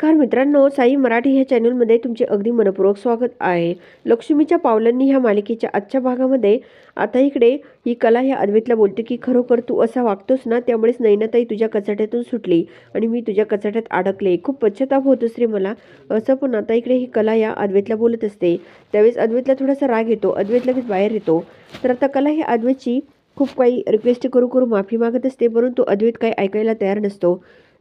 नमस्कार मित्रांनो साई मराठी ह्या चॅनलमध्ये तुमचे अगदी मनपूर्वक स्वागत आहे. लक्ष्मीच्या पावलांनी ह्या मालिकेच्या आजच्या भागामध्ये आता इकडे ही कला ह्या अद्वैतला बोलते की खरोखर तू असा वागतोस ना त्यामुळेच नैनाताई तुझ्या कचाट्यातून सुटली आणि मी तुझ्या कचाट्यात अडकले. खूप पश्चाताप होतोस रे मला. असं पण आता इकडे ही कला या अद्वैतला बोलत असते. त्यावेळेस अद्वैतला थोडासा राग येतो अद्वैत लगेच बाहेर येतो. तर आता कला ही अद्वैतची खूप काही रिक्वेस्ट करू करू माफी मागत असते परंतु अद्वैत काही ऐकायला तयार नसतो.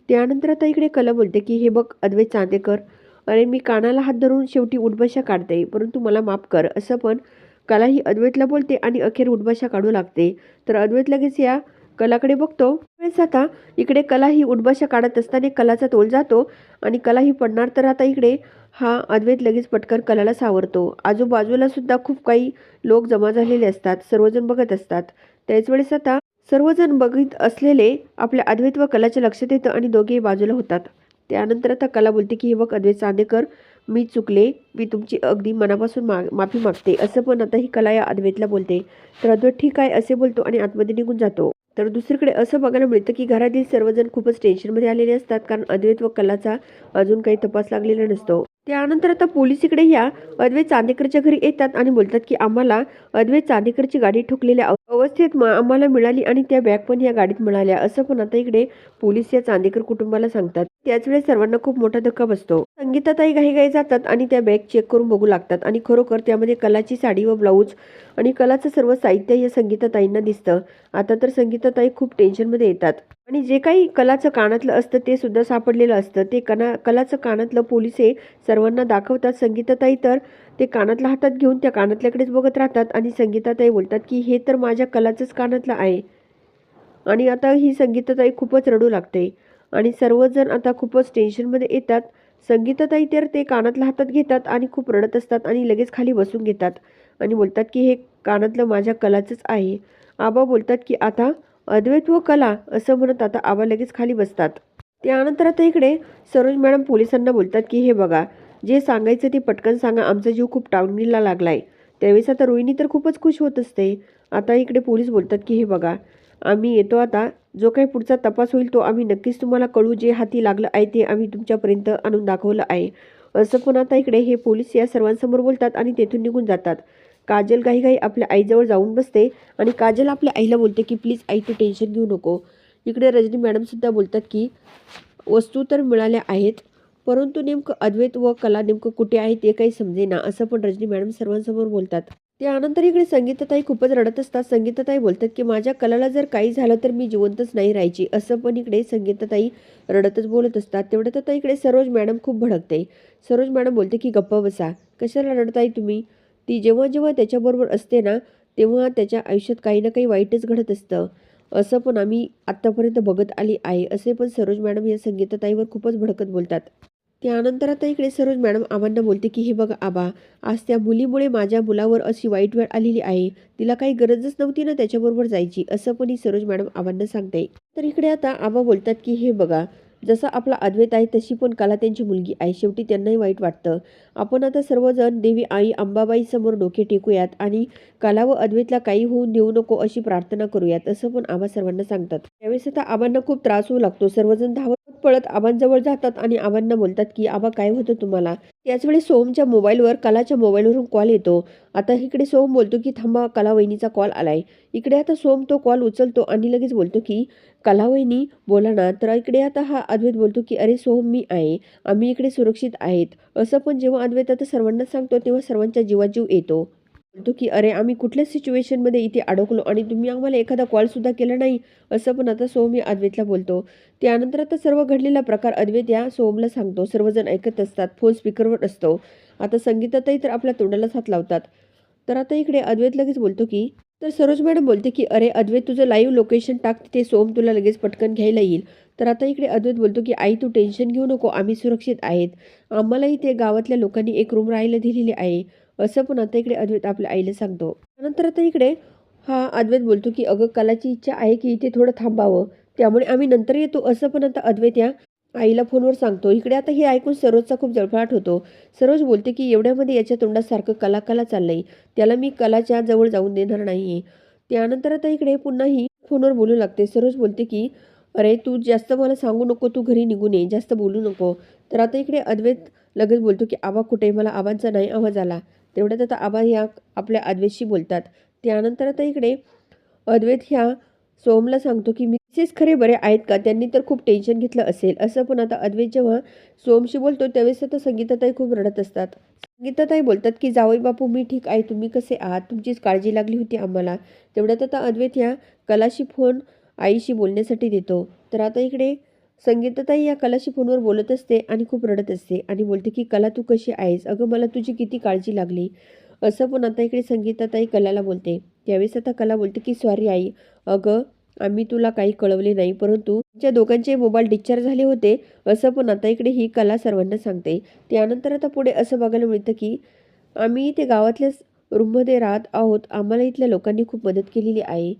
त्यानंतर आता इकडे कला बोलते की हे बघ अद्वैत चांदेकर अरे मी कानाला हात धरून शेवटी उठबशा काढते परंतु मला माफ कर असं पण कला ही अद्वैतला बोलते आणि अखेर उठबशा काढू लागते. तर अद्वैत लगेच या कलाकडे बघतो. वेळेस आता इकडे कला ही उठबशा काढत असताना कलाचा तोल जातो आणि कला ही पडणार तर आता इकडे हा अद्वैत लगेच पटकन कलाला सावरतो. आजूबाजूला सुद्धा खूप काही लोक जमा झालेले असतात सर्वजण बघत असतात. त्याच वेळेस आता सर्वजण बघित असलेले आपल्या अद्वैत व कलाच्या लक्षात येतं आणि दोघेही बाजूला होतात. त्यानंतर आता कला बोलते की हे बघ अद्वैत चांदेकर मी चुकले मी तुमची अगदी मनापासून मा माफी मागते. असं पण आता ही कला या अद्वैतला बोलते. तर अद्वैत ठीक आहे असे बोलतो आणि आतमध्ये निघून जातो. तर दुसरीकडे असं बघायला मिळतं की घरातील सर्वजण खूपच टेन्शनमध्ये आलेले असतात कारण अद्वैत व कलाचा अजून काही तपास लागलेला नसतो. त्यानंतर आता पोलीस इकडे या अद्वैत चांदेकरच्या घरी येतात आणि बोलतात की आम्हाला अद्वैत चांदेकरची गाडी ठोकलेल्या अव- अवस्थेत म- आम्हाला मिळाली आणि त्या बॅग पण या गाडीत मिळाल्या असं पण आता इकडे पोलीस या चांदेकर कुटुंबाला सांगतात. त्याच वेळेस सर्वांना खूप मोठा धक्का बसतो. संगीताताई घाई जातात आणि त्या बॅग चेक करून बघू लागतात आणि खरोखर त्यामध्ये कलाची साडी व ब्लाऊज आणि कलाचं सर्व साहित्य या संगीताताईंना दिसतं. आता तर संगीताताई खूप टेन्शनमध्ये येतात. आणि जे काही कलाचं कानातलं असतं ते सुद्धा सापडलेलं असतं. ते कना कलाचं कानातलं पोलीस हे सर्वांना दाखवतात. संगीताताई तर ते कानातला हातात घेऊन त्या कानातल्याकडेच बघत राहतात आणि संगीताताई बोलतात की हे तर माझ्या कलाचंच कानातलं आहे. आणि आता ही संगीताताई खूपच रडू लागते. आणि सर्वजण आता खूपच टेन्शनमध्ये येतात. संगीताताई तर ते कानातल्या हातात घेतात आणि खूप रडत असतात आणि लगेच खाली बसून घेतात. आणि बोलतात की हे कानातलं माझ्या कलाचंच आहे. आबा बोलतात की आता अद्वैत व कला असं म्हणत आता आबा लगेच खाली बसतात. त्यानंतर आता इकडे सरोज मॅडम पोलिसांना बोलतात की हे बघा जे सांगायचं ते पटकन सांगा. आमचा जीव खूप टाळणीला लागलाय. त्यावेळेस आता रोहिणी तर खूपच खुश होत असते. आता इकडे पोलीस बोलतात की हे बघा आम्ही येतो आता. जो काही पुढचा तपास होईल तो आम्ही नक्कीच तुम्हाला कळू. जे हाती लागलं आहे ते आम्ही तुमच्यापर्यंत आणून दाखवलं आहे. असं पण आता इकडे हे पोलीस या सर्वांसमोर बोलतात आणि तेथून निघून जातात. काजल काही काही आपल्या आईजवळ जाऊन बसते आणि काजल आपल्या आईला बोलते की प्लीज आई तू टेन्शन घेऊ नको. इकडे रजनी मॅडमसुद्धा बोलतात की वस्तू तर मिळाल्या आहेत. परंतु नेमकं अद्वैत व कला नेमकं कुठे आहे ते काही समजेना असं पण रजनी मॅडम सर्वांसमोर बोलतात. त्यानंतर इकडे संगीतताई खूपच रडत असतात. संगीतताई बोलतात की माझ्या कलाला जर काही झालं तर मी जिवंतच नाही राहायची असं पण इकडे संगीतताई रडतच बोलत असतात. तेवढं तर इकडे सरोज मॅडम खूप भडकते. सरोज मॅडम बोलते की गप्पा बसा. कशाला रडताय तुम्ही? ती जेव्हा जेव्हा त्याच्याबरोबर असते ना तेव्हा त्याच्या आयुष्यात काही ना काही वाईटच घडत असतं. असं पण आम्ही आत्तापर्यंत बघत आली आहे. असे पण सरोज मॅडम या संगीतताईवर खूपच भडकत बोलतात. त्यानंतर आता इकडे सरोज मॅडम आबांना बोलते की हे बघा आबा आज त्या मुलीमुळे माझ्या मुलावर अशी वाईट वेळ आलेली आहे. तिला काही गरजच नव्हती ना त्याच्याबरोबर जायची असं पण ही सरोज मॅडम आबांना सांगते. तर इकडे आता आबा बोलतात की हे बघा जसा आपला अद्वैत आहे तशी पण कला त्यांची मुलगी आहे. शेवटी त्यांनाही वाईट वाटतं. आपण आता सर्वजण देवी आई अंबाबाई समोर डोके टेकूयात आणि कला व अद्वैतला काही होऊन देऊ नको अशी प्रार्थना करूयात असं पण आबा सर्वांना सांगतात. त्यावेळेस आता आबांना खूप त्रास होऊ लागतो. सर्वजण धावत पळत आबांजवळ जातात आणि आबांना बोलतात की आबा काय होतं तुम्हाला? त्याचवेळी सोमच्या मोबाईलवर कलाच्या मोबाईलवरून कॉल येतो. आता इकडे सोम बोलतो की थांबा कला वहिनीचा कॉल आलाय. इकडे आता सोम तो कॉल उचलतो आणि लगेच बोलतो की कला वहिनी बोला ना. तर इकडे आता हा अद्वैत बोलतो की अरे सोम मी आहे. आम्ही इकडे सुरक्षित आहेत. असं पण जेव्हा अद्वैत आता सर्वांना सांगतो तेव्हा सर्वांच्या जीवात जीव येतो. म्हणतो की अरे आम्ही कुठल्याच सिच्युएशनमध्ये इथे अडकलो आणि तुम्ही आम्हाला एखादा कॉलसुद्धा केला नाही असं पण आता सोम या अद्वैतला बोलतो. त्यानंतर आता सर्व घडलेला प्रकार अद्वैत या सोमला सांगतो. सर्वजण ऐकत असतात. फोन स्पीकरवर असतो. आता संगीतातही तर आपल्या तोंडालाच हात लावतात. तर आता इकडे अद्वैत लगेच बोलतो की तर सरोज मॅडम बोलते की अरे अद्वैत तुझं लाईव्ह लोकेशन टाक. तिथे सोम तुला लगेच पटकन घ्यायला येईल. तर आता इकडे अद्वैत बोलतो की आई तू टेन्शन घेऊ नको. आम्ही सुरक्षित आहेत. आम्हालाही ते गावातल्या लोकांनी एक रूम राहायला दिलेली आहे. असं पण आता इकडे अद्वैत आपल्या आईला सांगतो. नंतर आता इकडे हा अद्वैत बोलतो की अगं कलाची इच्छा आहे की इथे थोडं थांबावं. त्यामुळे आम्ही नंतर येतो असं पण आता अद्वैत या आईला फोनवर सांगतो. इकडे आता हे ऐकून सरोजचा खूप जळफळाट होतो. सरोज बोलते की एवढ्यामध्ये याच्या तोंडासारखं कला कला चाललंय. त्याला मी कलाच्या जवळ जाऊन देणार नाही त्यानंतर आता इकडे पुन्हाही फोनवर बोलू लागते. सरोज बोलते की अरे तू जास्त मला सांगू नको तू घरी निघून ये. जास्त बोलू नको. तर आता इकडे अद्वैत लगेच बोलतो की आबा कुठे? मला आवाजचा नाही आवाज आला. तेवढ्यात आता आबा ह्या आपल्या अद्वैतशी बोलतात. त्यानंतर आता इकडे अद्वैत ह्या सोहमला सांगतो की मिसेस खरे बरे आहेत का? त्यांनी तर खूप टेन्शन घेतलं असेल. असं पण आता अद्वैत जेव्हा सोमशी बोलतो त्यावेळेस आता संगीताताई खूप रडत असतात. संगीताताई बोलतात की जावई बापू मी ठीक आहे. तुम्ही कसे आहात? तुमचीच काळजी लागली होती आम्हाला. तेवढ्यात आता अद्वैत ह्या कलाशी फोन आईशी बोलण्यासाठी देतो. तर आता इकडे संगीताताई या कलाशी फोनवर बोलत असते आणि खूप रडत असते आणि बोलते की कला तू कशी आहेस? अगं मला तुझी किती काळजी लागली. असं पण आता इकडे संगीताताई कलाला बोलते. त्यावेळेस आता कला बोलते की सॉरी आई अगं आम्ही तुला काही कळवले नाही परंतु तुमच्या दोघांचे मोबाईल डिस्चार्ज झाले होते. असं पण आता इकडे ही कला सर्वांना सांगते. त्यानंतर आता पुढे असं बघायला मिळतं की आम्ही इथे गावातल्याच रूममध्ये राहत आहोत. आम्हाला इथल्या लोकांनी खूप मदत केलेली आहे.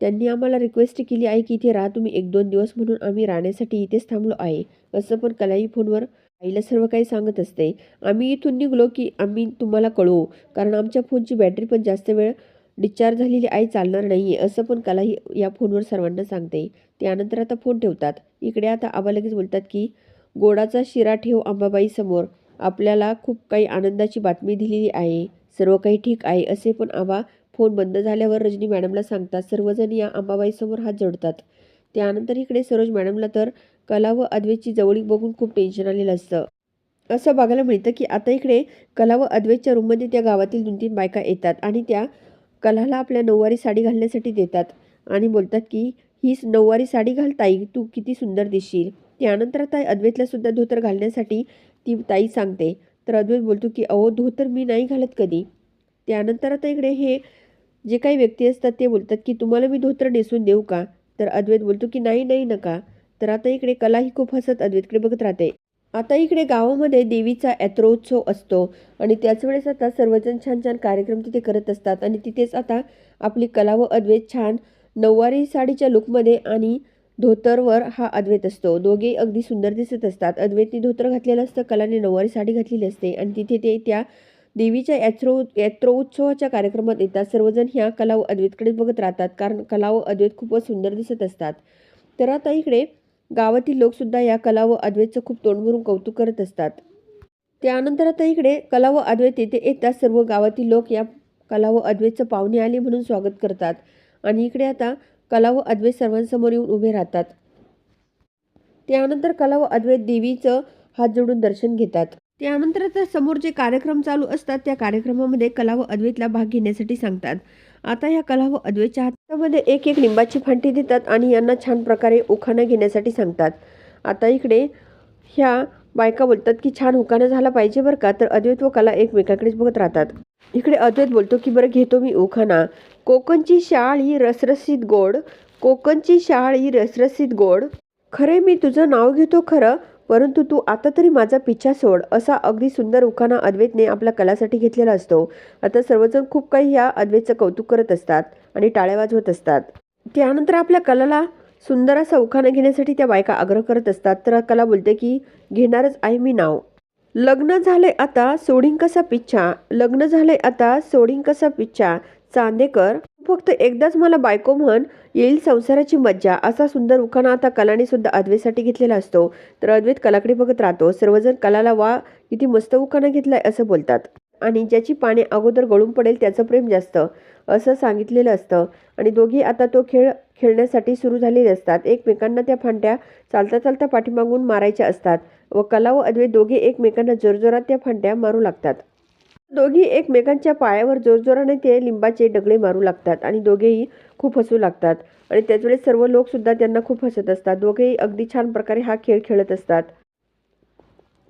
त्यांनी आम्हाला रिक्वेस्ट केली आहे की इथे राहा तुम्ही. एक दोन दिवस म्हणून आम्ही राहण्यासाठी इथेच थांबलो आहे. असं पण कलाही फोनवर आईला सर्व काही सांगत असते. आम्ही इथून निघलो की आम्ही तुम्हाला कळवू. कारण आमच्या फोनची बॅटरी पण जास्त वेळ डिस्चार्ज झालेली आई चालणार नाही आहे असं पण कलाही या फोनवर सर्वांना सांगते. त्यानंतर आता फोन ठेवतात. इकडे आता आबा लगेच बोलतात की गोडाचा शिरा ठेव आंबाबाई समोर. आपल्याला खूप काही आनंदाची बातमी दिलेली आहे. सर्व काही ठीक आहे. असे पण आबा फोन बंद झाल्यावर रजनी मॅडमला सांगतात सर्वजण या अंबाबाईसमोर हात जोडतात. त्यानंतर इकडे सरोज मॅडमला तर कला व अद्वैतची जवळीक बघून खूप टेन्शन आलेलं असतं. असं बघायला मिळतं की आता इकडे कला व अद्वैतच्या रूममध्ये त्या गावातील दोन तीन बायका येतात आणि त्या कलाला आपल्या नऊवारी साडी घालण्यासाठी देतात आणि बोलतात की ही नऊवारी साडी घाल ताई तू किती सुंदर दिसशील. त्यानंतर आता अद्वैतला सुद्धा धोतर घालण्यासाठी ती ताई सांगते. तर अद्वैत बोलतो की अहो धोतर मी नाही घालत कधी. त्यानंतर आता इकडे हे जे काही व्यक्ती असतात ते बोलतात की तुम्हाला मी धोतर नेसून देऊ का? तर अद्वैत बोलतो की नाही नाही नका. तर आता इकडे कला ही खूप हसत अद्वैतकडे बघत राहते. आता इकडे गावामध्ये देवीचा यात्रोत्सव असतो आणि त्याच वेळेस आता सर्वजण छान छान कार्यक्रम तिथे करत असतात आणि तिथेच आता आपली कला व अद्वैत छान नऊवारी साडीच्या लुकमध्ये आणि धोतरवर हा अद्वैत असतो. दोघेही अगदी सुंदर दिसत असतात. अद्वैतने धोतर घातलेलं असतं कलाने नऊवारी साडी घातलेली असते आणि तिथे ते त्या देवीच्या यात्रो यात्रोत्सवाच्या कार्यक्रमात येतात. सर्वजण ह्या कला व अद्वैतकडे बघत राहतात. कारण कला व अद्वैत खूपच सुंदर दिसत असतात. तर आता इकडे गावातील लोकसुद्धा या कला व अद्वैतचं खूप तोंड भरून कौतुक करत असतात. त्यानंतर आता इकडे कला व अद्वैत येथे येतात. सर्व गावातील लोक या कला व अद्वैतचं पाहुणे आले म्हणून स्वागत करतात. आणि इकडे आता कला व अद्वैत सर्वांसमोर येऊन उभे राहतात. त्यानंतर कला व अद्वैत देवीचं हात जोडून दर्शन घेतात. त्यानंतर आता समोर जे कार्यक्रम चालू असतात त्या कार्यक्रमामध्ये कला व अद्वैतला भाग घेण्यासाठी सांगतात. आता ह्या कला व अद्वैतच्या हातामध्ये एक एक लिंबाची फांटी देतात आणि यांना छान प्रकारे उखाणा घेण्यासाठी सांगतात. आता इकडे ह्या बायका बोलतात की छान उखाणा झाला पाहिजे बरं का? तर अद्वैत व कला एकमेकाकडेच बघत राहतात. इकडे अद्वैत बोलतो की बरं घेतो मी उखाणा. कोकणची शाळ ही रसरसीत गोड. कोकणची शाळ ही रसरसीत गोड. खरे मी तुझं नाव घेतो खरं परंतु तू आता तरी माझा पिच्छा सोड असा अगदी सुंदर उखाणा अद्वैतने आपल्या कलासाठी घेतलेला असतो. आता सर्वजण खूप काही ह्या अद्वैतचं कौतुक करत असतात आणि टाळ्या वाजवत असतात. त्यानंतर आपल्या कलाला सुंदर असा उखाणा घेण्यासाठी त्या बायका आग्रह करत असतात. तर कला बोलते की घेणारच आहे मी नाव. लग्न झाले आता सोडिंग कसा पिच्छा लग्न झाले आता सोडिंग कसा पिच्छा चांदेकर फक्त एकदाच मला बायको म्हण येईल संसाराची मज्जा असा सुंदर उखाणा आता कलाने सुद्धा अद्वैतसाठी घेतलेला असतो. तर अद्वैत कलाकडे बघत राहतो. सर्वजण कलाला वा किती मस्त उखाणा घेतलाय असं बोलतात. आणि ज्याची पाने अगोदर गळून पडेल त्याचं प्रेम जास्त असं सांगितलेलं असतं. आणि दोघी आता तो खेळ खेळण्यासाठी सुरू झालेले असतात. एकमेकांना त्या फांट्या चालता चालता पाठीमागून मारायच्या असतात व कला व अद्वैत दोघे एकमेकांना जोरजोरात त्या फांट्या मारू लागतात. दोघी एकमेकांच्या पायावर जोरजोराने ते लिंबाचे डगळे मारू लागतात आणि दोघेही खूप हसू लागतात. आणि त्याचवेळेस सर्व लोकसुद्धा त्यांना खूप हसत असतात. दोघेही अगदी छान प्रकारे हा खेळ खेळत असतात.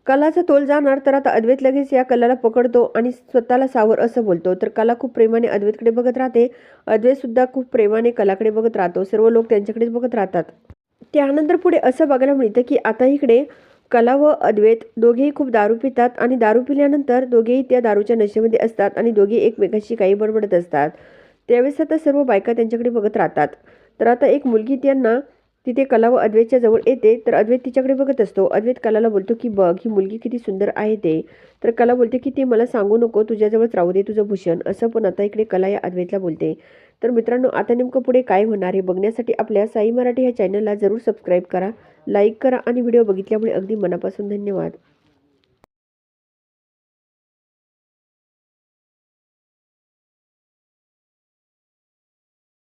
कलाचा तोल जाणार तर आता अद्वैत लगेच या कलाला पकडतो आणि स्वतःला सावर असं बोलतो. तर कला खूप प्रेमाने अद्वैतकडे बघत राहते. अद्वैतसुद्धा खूप प्रेमाने कलाकडे बघत राहतो. सर्व लोक त्यांच्याकडेच बघत राहतात. त्यानंतर पुढे असं बघायला मिळतं की आता इकडे कला व अद्वैत दोघेही खूप दारू पितात आणि दारू पिल्यानंतर दोघेही त्या दारूच्या नशेमध्ये असतात आणि दोघे एकमेकाशी काही बडबडत असतात. त्यावेळेस आता सर्व बायका त्यांच्याकडे बघत राहतात. तर आता एक मुलगी त्यांना तिथे कला व अद्वैतच्या जवळ येते तर अद्वैत तिच्याकडे बघत असतो. अद्वैत कलाला बोलतो की बघ ही मुलगी किती सुंदर आहे ते. तर कला बोलते की ते मला सांगू नको तुझ्याजवळच राहू दे तुझं भूषण. असं पण आता इकडे कला या अद्वैतला बोलते. तर मित्रांनो आता नेमकं पुढे काय होणार हे बघण्यासाठी आपल्या साई मराठी ह्या चॅनलला जरूर सबस्क्राईब करा लाईक करा आणि व्हिडिओ बघितल्यामुळे अगदी मनापासून धन्यवाद.